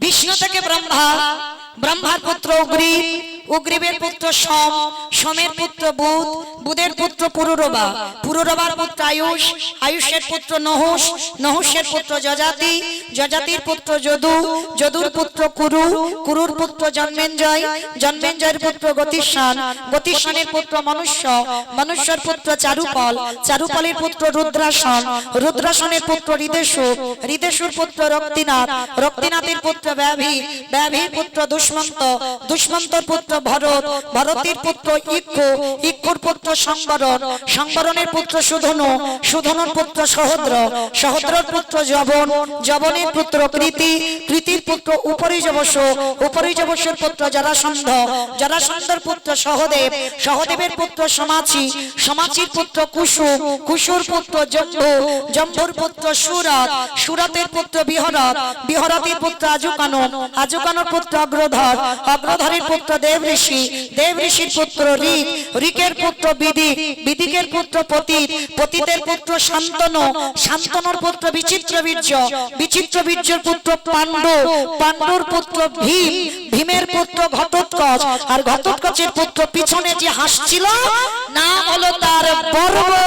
विष्णु तक ब्रह्मा ब्रह्मार पुत्र उग्री উগ্রীবের পুত্র সম, সমের পুত্র বুধ, বুধের পুত্র পুরুরবা। পুরুরবার পুত্র আয়ুষ, আয়ুষের পুত্র নহুষ, নহুষের পুত্র যজাতি, যজাতির পুত্র যদু, যদুর পুত্র কুরু, কুরুর পুত্র জন্মেঞ্জয়, জন্মেঞ্জয়ের পুত্র গতিস্বান গতিস্বানের পুত্র মনুষ্য, মনুষ্যর পুত্র চারুপল, চারুপলের পুত্র রুদ্রাসন, রুদ্রাসনের পুত্র হৃদেশু, হৃদেশুর পুত্র রক্তিনাথ, রক্তিনাথের পুত্র ব্যাভি, ব্যাভির পুত্র দুষ্মন্ত, দুষ্মন্তর পুত্র ভরত ভারতের পুত্র ইক্ষ পুত্র সংবরণ, সংবরণের পুত্র সুধনু, সুধনুর পুত্র সহদ্র, সহদ্রর পুত্র জবন জবনের পুত্র কৃতি কৃতির পুত্র উপরিজবস উপরিজবসের পুত্র জরাসন্ধ, জরাসন্ধর পুত্র সহদেব, সহদেবের পুত্র সমাচি, সমাচির পুত্র কুশু কুশুর পুত্র জম্বু, জম্বুর পুত্র সুরত, সুরতের পুত্র বিহরত, বিহরতের পুত্র আজুকানন আজুকানর পুত্র অগ্রধর, অগ্রধরের পুত্র দেব ঋষি দেব ঋষির পুত্র ঋক, ঋকের পুত্র বিদিকের পুত্র পতিত, পতিতের পুত্র শান্তনু, শান্তনুর পুত্র বিচিত্র বীর্য, বিচিত্র বীর্যের পুত্র পাণ্ডু, পাণ্ডুর পুত্র ভীম, ভীমের পুত্র ঘটোৎকচ, আর ঘটোৎকচের পুত্র পিছনে যে হাসছিল নাম হলো তার বর্বরী